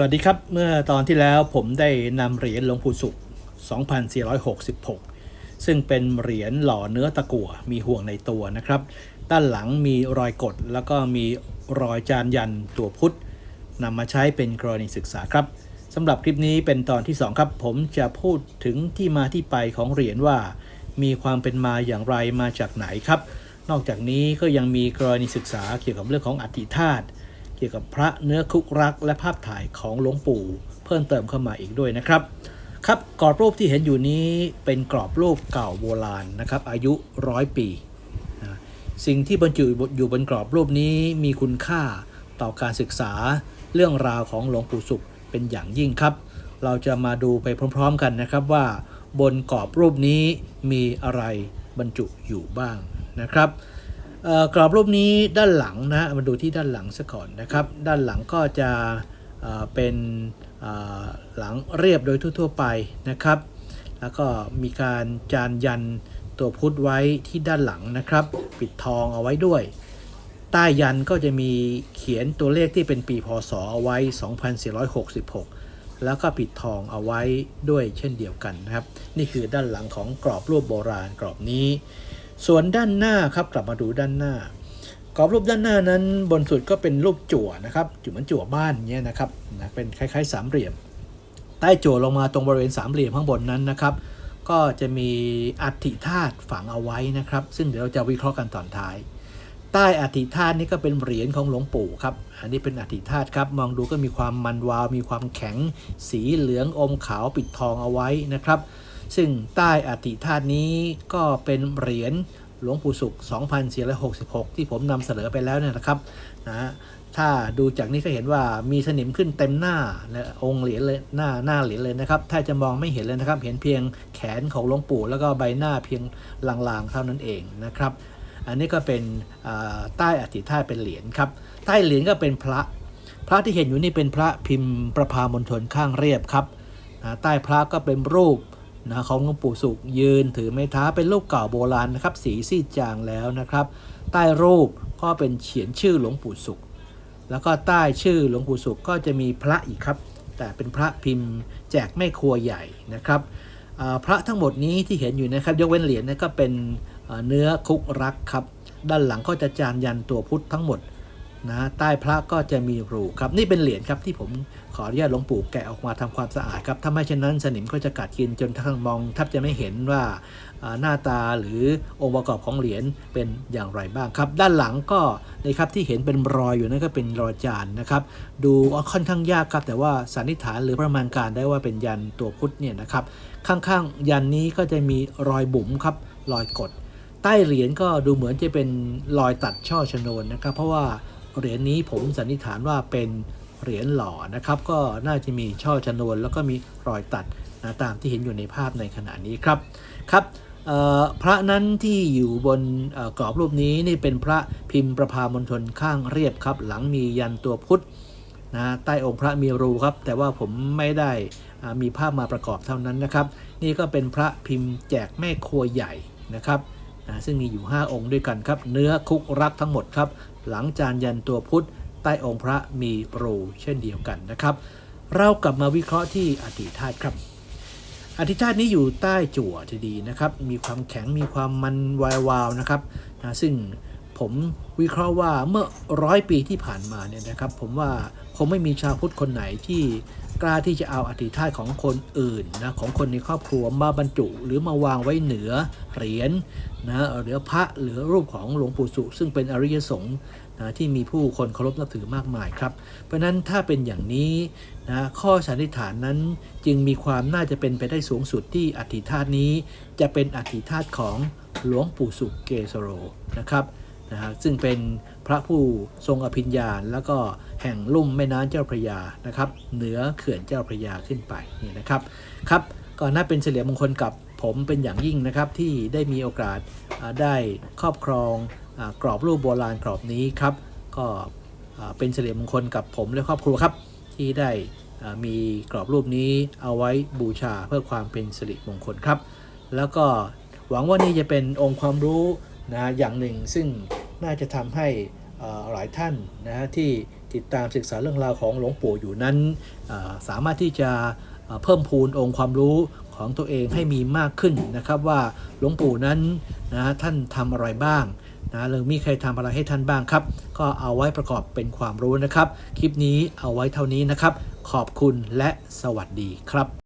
สวัสดีครับ เมื่อตอนที่แล้วผมได้นำเหรียญหลวงปู่สุข 2466 ซึ่งเป็นเหรียญหล่อเนื้อตะกั่วมีห่วงในตัวนะครับ ด้านหลังมีรอยกด แล้วก็มีรอยจานยันตัวพุทธนำมาใช้เป็นกรณีศึกษาครับสำหรับคลิปนี้เป็นตอนที่ 2 ครับ ผมจะพูดถึงที่มาที่ไปของเหรียญว่า มีความเป็นมาอย่างไรมาจากไหนครับ นอกจากนี้ก็ยังมีกรณีศึกษาเกี่ยวกับเรื่องของอธิธาตุ เกี่ยวกับพระเนื้อคุกรัก และภาพถ่ายของหลวงปู่ เพิ่มเติมเข้ามาอีกด้วยนะครับ ครับกรอบรูปที่เห็นอยู่นี้เป็นกรอบรูปเก่าโบราณนะครับ อายุร้อยปี สิ่งที่บรรจุอยู่บนกรอบรูปนี้มีคุณค่าต่อการศึกษาเรื่องราวของหลวงปู่สุขเป็นอย่างยิ่งครับ เราจะมาดูไปพร้อม ๆ กันนะครับว่า บนกรอบรูปนี้มีอะไรบรรจุอยู่บ้างนะครับ กรอบรูปนี้ด้านหลังนะมาดูที่ด้านหลังซะก่อนนะครับ ด้านหลังก็จะเป็นหลังเรียบโดยทั่วๆไปนะครับ แล้วก็มีการจานยันตัวพุทธไว้ที่ด้านหลังนะครับ ปิดทองเอาไว้ด้วย ใต้ยันก็จะมีเขียนตัวเลขที่เป็นปีพศเอาไว้ 2466 แล้วก็ปิดทองเอาไว้ด้วยเช่นเดียวกันนะครับ นี่คือด้านหลังของกรอบรูปโบราณกรอบนี้ ส่วนด้านหน้าครับกลับมาดูด้านหน้ากรอบรูปด้านหน้านั้นบนสุดก็เป็นรูปจั่วนะครับจุ่เหมือนจั่วบ้านเงี้ยนะครับนะเป็นคล้ายๆสามเหลี่ยม ใต้จั่วลงมาตรงบริเวณสามเหลี่ยมข้างบนนั้นนะครับ ก็จะมีอัฐิธาตุฝังเอาไว้นะครับ ซึ่งเดี๋ยวเราจะวิเคราะห์กันตอนท้าย ใต้อัฐิธาตุนี่ก็เป็นเหรียญของหลวงปู่ครับ อันนี้เป็นอัฐิธาตุครับมองดูก็มีความมันวาว มีความแข็ง สีเหลืองอมขาวปิดทองเอาไว้นะครับ ซึ่งใต้อัฐิธาตุนี้ก็เป็นเหรียญหลวงปู่สุข2466 ที่ผมนำเสนอไปแล้วเนี่ยนะครับนะถ้าดูจากนี้ก็เห็นว่ามีสนิมขึ้นเต็มหน้าและองค์เหรียญเลยหน้าหน้าเหรียญเลยนะครับแทบจะมองไม่เห็นเลยนะครับ เห็นเพียงแขนของหลวงปู่ แล้วก็ใบหน้าเพียงลางๆเท่านั้นเองนะครับ อันนี้ก็เป็นใต้อธิธาตุเป็นเหรียญครับใต้เหรียญก็เป็นพระ พระที่เห็นอยู่นี่เป็นพระพิมพ์ประพามณฑลข้างเรียบครับใต้พระก็เป็นรูป นะของหลวงปู่สุขยืนถือไม้เท้าเป็นรูปเก่าโบราณนะครับสีซีดจางแล้วนะครับ ใต้รูปก็เป็นเขียนชื่อหลวงปู่สุข แล้วก็ใต้ชื่อหลวงปู่สุขก็จะมีพระอีกครับ แต่เป็นพระพิมพ์แจกแม่ครัวใหญ่นะครับพระทั้งหมดนี้ที่เห็นอยู่นะครับยกเว้นเหรียญนะก็เป็นเนื้อคุกรักครับ ด้านหลังก็จะจานยันตัวพุทธทั้งหมด นะใต้พระก็จะมีรูครับนี่เป็นเหรียญครับที่ผมขออนุญาตหลวงปู่แกะออกมาทำความสะอาดครับถ้าไม่เช่นนั้นสนิมก็จะกัดกินจนทั้งมองแทบจะไม่เห็นว่าอ่าหน้าตาหรือองค์ประกอบของเหรียญเป็นอย่างไรบ้างครับ ด้านหลังก็นะครับที่เห็นเป็นรอยอยู่นั่นก็เป็นรอยจานนะครับ ดูค่อนข้างยากครับ แต่ว่าสันนิษฐานหรือประมาณการได้ว่าเป็นยันตัวพุทธเนี่ยนะครับ ข้างๆยันนี้ก็จะมีรอยบุ๋มครับรอยกด ใต้เหรียญก็ดูเหมือนจะเป็นรอยตัดช่อชนวนนะครับ เพราะว่า เหรียญนี้ผมสันนิษฐานว่าเป็นเหรียญหล่อนะครับ ก็น่าจะมีช่อชนวน แล้วก็มีรอยตัดนะตามที่เห็นอยู่ในภาพในขณะนี้ครับครับพระนั้นที่อยู่บนกรอบรูปนี้นี่เป็นพระพิมพ์ประพามณฑลข้างเรียบครับ หลังมียันตัวพุทธนะใต้องค์พระมีรูครับ แต่ว่าผมไม่ได้มีภาพมาประกอบเท่านั้นนะครับ นี่ก็เป็นพระพิมพ์แจกแม่ครัวใหญ่นะครับ นะซึ่งมีอยู่ 5 องค์ด้วยกันครับ เนื้อคุกรักทั้งหมดครับ หลังจานยันตัวพุทธ ใต้องค์พระมีรูเช่นเดียวกันนะครับ เรากลับมาวิเคราะห์ที่อธิธาตุครับ อธิธาตุนี้อยู่ใต้จั่วทีดีนะครับ มีความแข็งมีความมันวายวาวนะครับนะซึ่ง ผมวิเคราะห์ว่าเมื่อร้อยปีที่ผ่านมาเนี่ยนะครับ ผมว่าคงไม่มีชาวพุทธคนไหนที่กล้าที่จะเอาอธิธาตของคนอื่นนะของคนในครอบครัวมาบรรจุ หรือมาวางไว้เหนือเหรียญนะหรือพระหรือรูปของหลวงปู่สุซึ่งเป็นอริยสงฆ์นะที่มีผู้คนเคารพนับถือมากมายครับ เพราะฉะนั้นถ้าเป็นอย่างนี้นะข้อสันนิษฐานนั้นจึงมีความน่าจะเป็นไปได้สูงสุดที่อธิธาตนี้ จะเป็นอธิธาตของหลวงปู่สุเกสโรนะครับ นะฮะซึ่งเป็นพระผู้ทรงอภิญญาแล้วก็แห่งลุ่มแม่น้ำเจ้าพระยานะครับเหนือเขื่อนเจ้าพระยาขึ้นไปนี่นะครับครับก็น่าเป็นเฉลียมงคลกับผมเป็นอย่างยิ่งนะครับที่ได้มีโอกาสได้ครอบครองอกรอบรูปโบราณกรอบนี้ครับก็เป็นเฉลียมงคลกับผมและครอบครัวครับที่ได้มีกรอบรูปนี้เอาไว้บูชาเพื่อความเป็นสิริมงคลครับ แล้วก็หวังว่านี่จะเป็นองค์ความรู้นะอย่างหนึ่งซึ่ง น่าจะทำให้หลายท่านนะฮะที่ติดตามศึกษาเรื่องราวของหลวงปู่อยู่นั้น สามารถที่จะเพิ่มพูนองค์ความรู้ของตัวเองให้มีมากขึ้นนะครับว่าหลวงปู่นั้นนะท่านทำอะไรบ้างนะหรือมีใครทำอะไรให้ท่านบ้างครับ ก็เอาไว้ประกอบเป็นความรู้นะครับ คลิปนี้เอาไว้เท่านี้นะครับ ขอบคุณและสวัสดีครับ